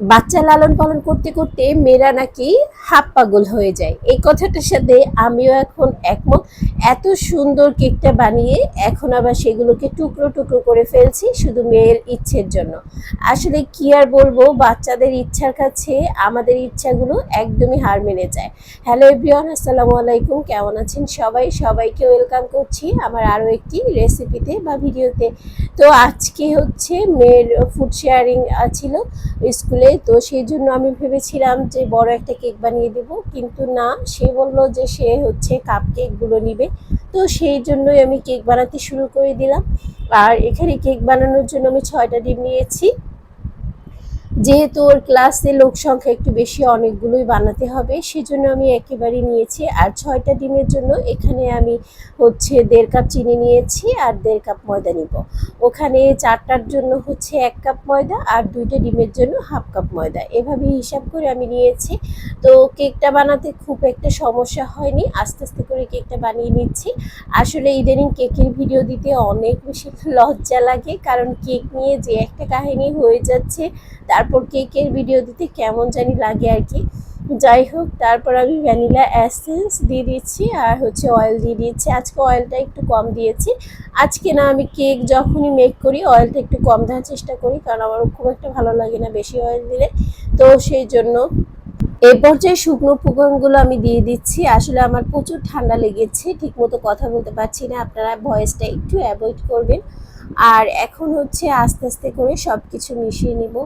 বাচ্চা লালন পালন করতে করতে মেয়েরা নাকি হাফ পাগল হয়ে যায়। এই কথাটার সাথে আমিও এখন একমত। এত সুন্দর কেকটা বানিয়ে এখন আবার সেগুলোকে টুকরো টুকরো করে ফেলছি শুধু মেয়ের ইচ্ছের জন্য। আসলে কি আর বলব, বাচ্চাদের ইচ্ছার কাছে আমাদের ইচ্ছাগুলো একদমই হার মেনে যায়। হ্যালো এভরিওয়ান আসসালামু আলাইকুম। কেমন আছেন সবাই? সবাইকে ওয়েলকাম করছি আমার আরও একটি রেসিপিতে বা ভিডিওতে তো আজকে হচ্ছে মেয়ের ফুড শেয়ারিং ছিল। স্কুলে তো সেই জন্য আমি ভেবেছিলাম যে বড় একটা কেক বানিয়ে দেব, কিন্তু না, সে বলল যে সে হচ্ছে কাপ কেকগুলো নিবে। তো সেই জন্যই আমি কেক বানাতে শুরু করে দিলাম। আর এখানে কেক বানানোর জন্য আমি ছয়টা ডিম নিয়েছি। যেহেতু ওর ক্লাসে লোক সংখ্যা একটু বেশি, অনেকগুলোই বানাতে হবে, সেজন্য আমি একেবারে নিয়েছি। আর ছয়টা ডিমের জন্য এখানে আমি হচ্ছে দেড় কাপ চিনি নিয়েছি আর দেড় কাপ ময়দা নিব। ওখানে চারটার জন্য হচ্ছে এক কাপ ময়দা আর দুইটা ডিমের জন্য হাফ কাপ ময়দা। এভাবে হিসাব করে আমি নিয়েছি। তো কেকটা বানাতে খুব একটা সমস্যা হয়নি। আস্তে আস্তে করে কেকটা বানিয়ে নিচ্ছি। আসলে ইদানিং কেকের ভিডিও দিতে অনেক বেশি লজ্জা লাগে, কারণ কেক নিয়ে যে একটা কাহিনী হয়ে যাচ্ছে তারপর কেকের ভিডিও দিতে কেমন জানি লাগে আর কি। যাই হোক, তারপর আমি ভ্যানিলা অ্যাসেন্স দিয়ে দিচ্ছি আর হচ্ছে অয়েল দিয়ে দিচ্ছি। আজকে অয়েলটা একটু কম দিয়েছি। আজকে না আমি কেক যখনই মেক করি অয়েলটা একটু কম দেওয়ার চেষ্টা করি কারণ আমার খুব একটা ভালো লাগে না বেশি অয়েল দিলে। তো সেই জন্য এই পর্যায়ে শুকনো উপকরণগুলো আমি দিয়ে দিচ্ছি। আসলে আমার প্রচুর ঠান্ডা লেগেছে, ঠিকমতো কথা বলতে পারছি না। আপনারা ভয়েসটা একটু অ্যাভয়েড করবেন। আর এখন হচ্ছে আস্তে আস্তে করে সব কিছু মিশিয়ে নিব।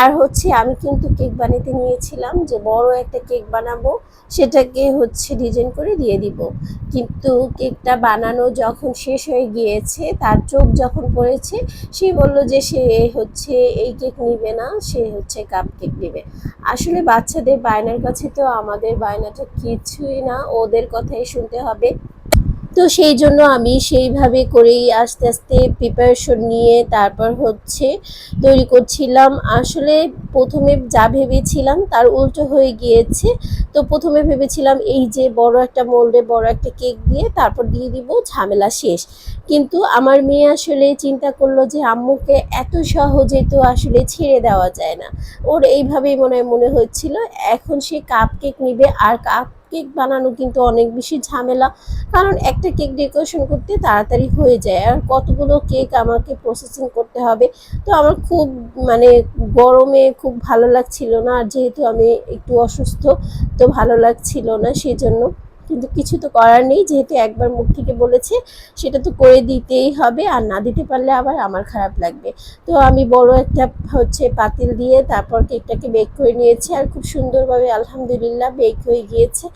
আর হচ্ছে আমি কিন্তু কেক বানাতে নিয়েছিলাম যে বড় একটা কেক বানাবো, সেটাকে হচ্ছে ডিজাইন করে দিয়ে দিব। কিন্তু কেকটা বানানো যখন শেষ হয়ে গিয়েছে, তার চোখ যখন পড়েছে, সে বলল যে সে হচ্ছে এই কেক নিবে না, সে হচ্ছে কাপ কেক নেবে আসলে বাচ্চাদের বায়নার কাছে তো আমাদের বায়নাটা কিছুই না, ওদের কথাই শুনতে হবে। তো সেই জন্য আমি সেইভাবে করেই আস্তে আস্তে প্রিপারেশন নিয়ে তারপর হচ্ছে তৈরি করছিলাম। আসলে প্রথমে যা ভেবেছিলাম তার উল্টো হয়ে গিয়েছে। তো প্রথমে ভেবেছিলাম এই যে বড় একটা মোল্ডে বড় একটা কেক দিয়ে তারপর দিয়ে দিব, ঝামেলা শেষ। কিন্তু আমার মেয়ে আসলে চিন্তা করল যে আম্মুকে এত সহজে তো আসলে ছেড়ে দেওয়া যায় না। ওর এইভাবেই মনে হয়, মনে হচ্ছিল। এখন সে কাপ কেক নিবে আর কাপ কেক বানানো কিন্তু অনেক বেশি ঝামেলা। কারণ একটা কেক ডেকোরেশন করতে তাড়াতাড়ি হয়ে যায়। আর কতগুলো কেক আমাকে প্রসেসিং করতে হবে, তো আমার খুব মানে গরমে খুব ভালো লাগছিল না। আর যেহেতু আমি একটু অসুস্থ, তো ভালো লাগছিল না সেই জন্য কিন্তু কিছু তো করার নেই, যেহেতু একবার মুখ থেকে বলেছে, সেটা তো করে দিতেই হবে, আর না দিতে পারলে আবার আমার খারাপ লাগবে। তো আমি বড় একটা হচ্ছে পাতিল দিয়ে তারপর কেকটাকে বেক করে নিয়েছি, আর খুব সুন্দরভাবে আলহামদুলিল্লাহ বেক হয়ে গিয়েছে।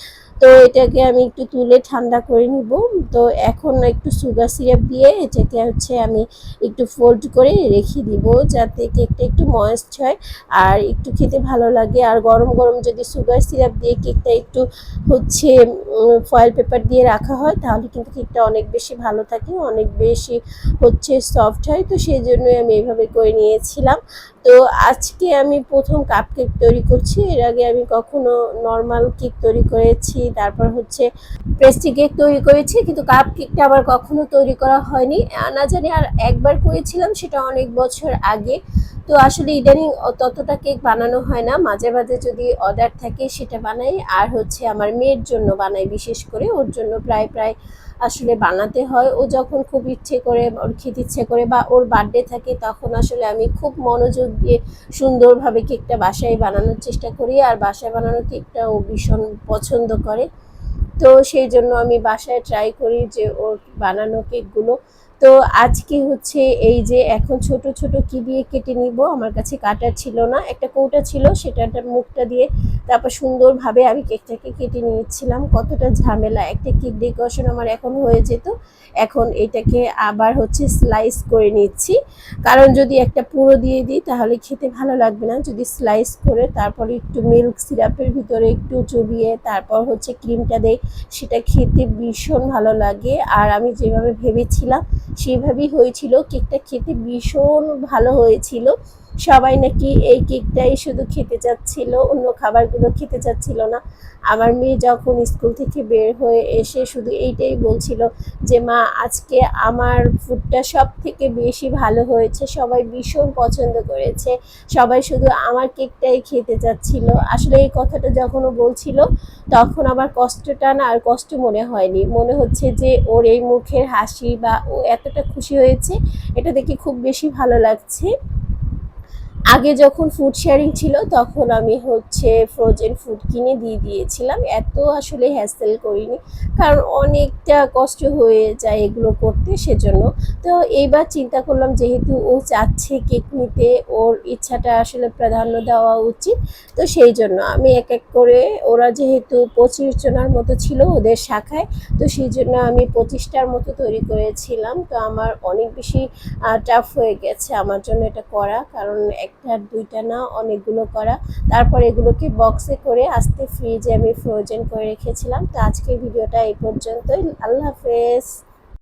তো এটাকে আমি একটু তুলে ঠান্ডা করে নিব। তো এখন একটু সুগার সিরাপ দিয়ে এটাকে হচ্ছে আমি একটু ফোল্ড করে রেখে দিব যাতে কেকটা একটু ময়েস্ট হয় আর একটু খেতে ভালো লাগে। আর গরম গরম যদি সুগার সিরাপ দিয়ে কেকটা একটু হচ্ছে ফয়েল পেপার দিয়ে রাখা হয় তাহলে কিন্তু কেকটা অনেক বেশি ভালো থাকে, অনেক বেশি হচ্ছে সফট হয়। তো সেই জন্যই আমি এইভাবে করে নিয়েছিলাম। তো আজকে আমি প্রথম কাপ কেক তৈরি করছি। এর আগে আমি কখনো নর্মাল কেক তৈরি করেছি, তারপর হচ্ছে পেস্ট্রি কেক তৈরি করেছি, কিন্তু কাপ কেকটা আবার কখনো তৈরি করা হয়নি। না জানি আর একবার করেছিলাম, সেটা অনেক বছর আগে। তো আসলে ইদানিং ততটা কেক বানানো হয় না। মাঝে মাঝে যদি অর্ডার থাকে, সেটা বানাই। আর হচ্ছে আমার মেয়ের জন্য বানাই বিশেষ করে। ওর জন্য প্রায় প্রায় আসলে বানাতে হয়। ও যখন খুব ইচ্ছে করে, ওর খেতে ইচ্ছে করে বা ওর বার্থডে থাকে, তখন আসলে আমি খুব মনোযোগ দিয়ে সুন্দরভাবে কেকটা বাসায় বানানোর চেষ্টা করি আর বাসায় বানানো কেকটা ও ভীষণ পছন্দ করে। তো সেই জন্য আমি বাসায় ট্রাই করি যে ওর বানানো কেকগুলো। তো আজকে হচ্ছে এই যে এখন ছোট ছোট কি দিয়ে কেটে নিব, আমার কাছে কাটার ছিল না। একটা কৌটা ছিল, সেটার মুখটা দিয়ে তারপর সুন্দরভাবে আমি কেকটাকে কেটে নিয়েছিলাম। কতটা ঝামেলা, একটা কেক ডেকোরেশন আমার এখন হয়ে যেত। এখন এটাকে আবার হচ্ছে স্লাইস করে নিচ্ছি। কারণ যদি একটা পুরো দিয়ে দিই তাহলে খেতে ভালো লাগবে না। যদি স্লাইস করে তারপর একটু মিল্ক সিরাপের ভিতরে একটু চুবিয়ে তারপর হচ্ছে ক্রিমটা দেয় সেটা খেতে ভীষণ ভালো লাগে। আর আমি যেভাবে ভেবেছিলাম, সেভাবেই হয়েছিল। কেকটা খেতে ভীষণ ভালো হয়েছিল। সবাই নাকি এই কেকটাই শুধু খেতে চাচ্ছিল, অন্য খাবারগুলো খেতে চাচ্ছিল না। আমার মেয়ে যখন স্কুল থেকে বের হয়ে এসে শুধু এইটাই বলছিল যে, মা, আজকে আমার ফুডটা সব থেকে বেশি ভালো হয়েছে, সবাই ভীষণ পছন্দ করেছে, সবাই শুধু আমার কেকটাই খেতে চাচ্ছিল। আসলে এই কথাটা যখন ও বলছিল, তখন আমার কষ্টটা না আর কষ্ট মনে হয়নি। মনে হচ্ছে যে, ওর এই মুখের হাসি বা ও এতটা খুশি হয়েছে, এটা দেখে খুব বেশি ভালো লাগছে। আগে যখন ফুড শেয়ারিং ছিল, তখন আমি হচ্ছে ফ্রোজেন ফুড কিনে দিয়ে দিয়েছিলাম। এত আসলে হ্যাসেল করিনি, কারণ অনেকটা কষ্ট হয়ে যায় এগুলো করতে সেজন্য। তো এইবার চিন্তা করলাম যেহেতু ও চাচ্ছে কেক নিতে, ওর ইচ্ছাটা আসলে প্রাধান্য দেওয়া উচিত। তো সেই জন্য আমি এক এক করে, ওরা যেহেতু পঁচিশ জনের মতো ছিল ওদের শাখায়, তো সেই জন্য আমি পঁচিশটার মতো তৈরি করেছিলাম। তো আমার অনেক বেশি টাফ হয়ে গেছে আমার জন্য এটা করা, কারণ একটা, দুইটা না, অনেকগুলো করা। তারপর এগুলোকে বক্সে করে আস্তে ফ্রিজে আমি ফ্রোজেন করে রেখেছিলাম। তো আজকের ভিডিওটা এই পর্যন্তই। আল্লাহ হাফেজ।